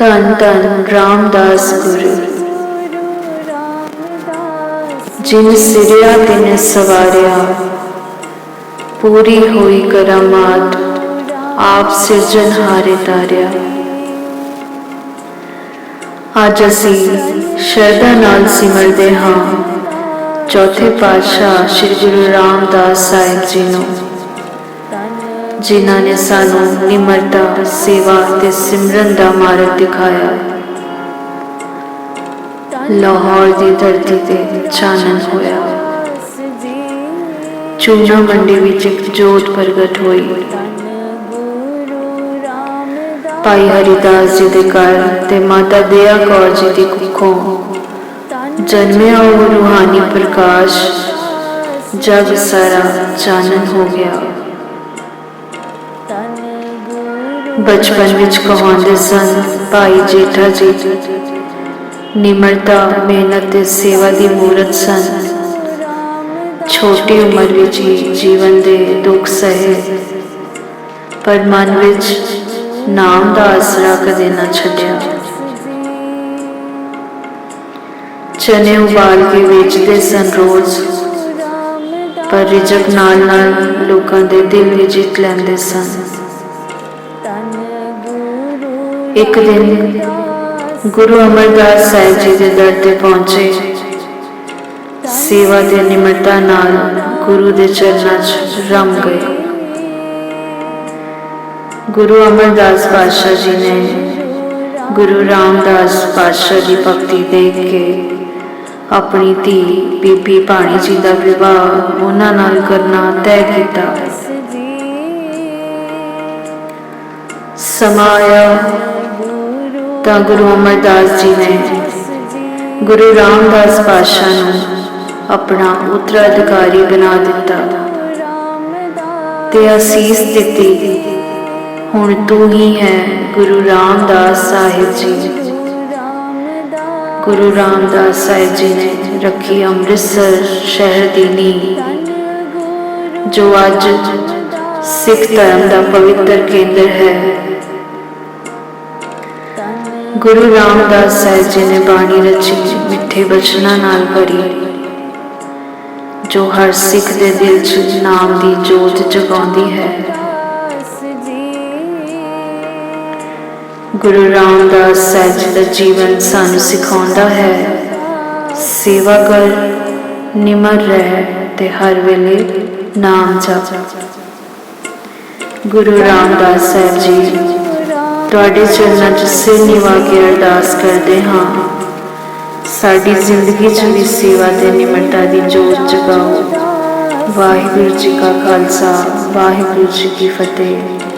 ਧੰਨ ਧੰਨ ਰਾਮਦਾਸ ਗੁਰੂ। ਜਿਨ ਸਿਰਿਆ ਤਿਨ ਸਵਾਰਿਆ, ਪੂਰੀ ਹੋਈ ਕਰਾਮਾਤ, ਆਪ ਸਿਰਜਣਹਾਰੇ ਤਾਰਿਆ। ਅੱਜ ਅਸੀਂ ਸ਼ਰਧਾ ਨਾਲ ਸਿਮਰਦੇ ਹਾਂ, ਚੌਥੇ ਪਾਤਸ਼ਾਹ ਸ੍ਰੀ ਗੁਰੂ ਰਾਮਦਾਸ ਸਾਹਿਬ ਜੀ ਨੂੰ। ਜਿਨ੍ਹਾਂ ਨੇ ਸਾਨੂੰ ਨਿਮਰਤਾ, ਸੇਵਾ ਤੇ ਸਿਮਰਨ ਦਾ ਮਾਰਗ ਦਿਖਾਇਆ। ਲਾਹੌਰ ਦੀ ਧਰਤੀ ਤੇ ਚਾਨਣ ਹੋਇਆ। ਚੂਨਾ ਮੰਡੀ ਵਿੱਚ ਇੱਕ ਜੋਤ ਪ੍ਰਗਟ ਹੋਈ। ਭਾਈ ਹਰੀਦਾਸ ਜੀ ਦੇ ਘਰ ਤੇ ਮਾਤਾ ਦਇਆ ਕੌਰ ਜੀ ਦੀ ਕੁੱਖੋਂ ਜਨਮਿਆ ਉਹ ਰੂਹਾਨੀ ਪ੍ਰਕਾਸ਼। ਜਗ ਸਾਰਾ ਚਾਨਣ ਹੋ ਗਿਆ। ਬਚਪਨ ਵਿੱਚ ਕਹਾਉਂਦੇ ਸਨ, ਭਾਈ ਜੇਠਾ ਜੀ, ਨਿਮਰਤਾ, ਮਿਹਨਤ ਤੇ ਸੇਵਾ ਦੀ ਮੂਰਤ ਸਨ। ਛੋਟੀ ਉਮਰ ਵਿੱਚ ਹੀ ਜੀਵਨ ਦੇ ਦੁੱਖ ਸਹੇ, ਪਰ ਮਨ ਵਿੱਚ ਨਾਮ ਦਾ ਆਸਰਾ ਕਦੇ ਨਾ ਛੱਡਿਆ। ਚਨੇ ਉਬਾਲ ਕੇ ਵੇਚਦੇ ਸਨ ਰੋਜ਼, ਪਰ ਰਿਜਕ ਨਾਲ ਨਾਲ ਲੋਕਾਂ ਦੇ ਦਿਲ ਵੀ ਜਿੱਤ ਲੈਂਦੇ ਸਨ। ਇੱਕ ਦਿਨ ਗੁਰੂ ਅਮਰਦਾਸ ਸਾਹਿਬ ਜੀ ਦੇ ਦਰ ਤੇ ਪਹੁੰਚੇ। ਸੇਵਾ ਤੇ ਨਿਮਰਤਾ ਨਾਲ ਗੁਰੂ ਦੇ ਚਰਨਾਂ 'ਚ ਰਮ ਗਏ। ਗੁਰੂ ਅਮਰਦਾਸ ਪਾਤਸ਼ਾਹ ਜੀ ਨੇ ਗੁਰੂ ਰਾਮਦਾਸ ਪਾਤਸ਼ਾਹ ਦੀ ਭਗਤੀ ਦੇਖ ਕੇ ਆਪਣੀ ਧੀ ਬੀਬੀ ਭਾਣੀ ਜੀ ਦਾ ਵਿਵਾਹ ਉਹਨਾਂ ਨਾਲ ਕਰਨਾ ਤੈਅ ਕੀਤਾ। ਸਮਾਂ ਆਇਆ ਤਾਂ ਗੁਰੂ ਅਮਰਦਾਸ ਜੀ ਨੇ ਗੁਰੂ ਰਾਮਦਾਸ ਪਾਤਸ਼ਾਹ ਨੂੰ ਆਪਣਾ ਉੱਤਰਾਧਿਕਾਰੀ ਬਣਾ ਦਿੱਤਾ ਤੇ ਅਸੀਸ ਦਿੱਤੀ, ਹੁਣ ਤੂੰ ਹੀ ਹੈ ਗੁਰੂ ਰਾਮਦਾਸ ਸਾਹਿਬ ਜੀ। ਗੁਰੂ ਰਾਮਦਾਸ ਸਾਹਿਬ ਜੀ ਨੇ ਰੱਖੀ ਅੰਮ੍ਰਿਤਸਰ ਸ਼ਹਿਰ ਦੀ ਨੀਂਹ, ਜੋ ਅੱਜ ਸਿੱਖ ਧਰਮ ਦਾ ਪਵਿੱਤਰ ਕੇਂਦਰ ਹੈ। ਗੁਰੂ ਰਾਮਦਾਸ ਸਾਹਿਬ ਜੀ ਨੇ ਬਾਣੀ ਰਚੀ, ਮਿੱਠੇ ਬਚਨਾਂ ਨਾਲ ਭਰੀ। ਜੋ ਹਰ ਸਿੱਖ ਦੇ ਦਿਲ 'ਚ ਨਾਮ ਦੀ ਜੋਤ ਜਗਾਉਂਦੀ ਹੈ। ਗੁਰੂ ਰਾਮਦਾਸ ਸਾਹਿਬ ਜੀ ਦਾ ਜੀਵਨ ਸਾਨੂੰ ਸਿਖਾਉਂਦਾ ਹੈ, ਸੇਵਾ ਕਰ, ਨਿਮਰ ਰਹਿ ਤੇ ਹਰ ਵੇਲੇ ਨਾਮ ਜਪ। ਗੁਰੂ ਰਾਮਦਾਸ ਸਾਹਿਬ ਜੀ ਤੁਹਾਡੇ ਚਰਨਾਂ 'ਚ ਸਿਰ ਨਿਵਾ ਕੇ ਅਰਦਾਸ ਕਰਦੇ ਹਾਂ। ਸਾਡੀ ਜ਼ਿੰਦਗੀ 'ਚ ਵੀ ਸੇਵਾ ਤੇ ਨਿਮਰਤਾ ਦੀ ਜੋਤ ਜਗਾਓ। ਵਾਹਿਗੁਰੂ ਜੀ ਕਾ ਖਾਲਸਾ, ਵਾਹਿਗੁਰੂ ਜੀ ਕੀ ਫਤਿਹ।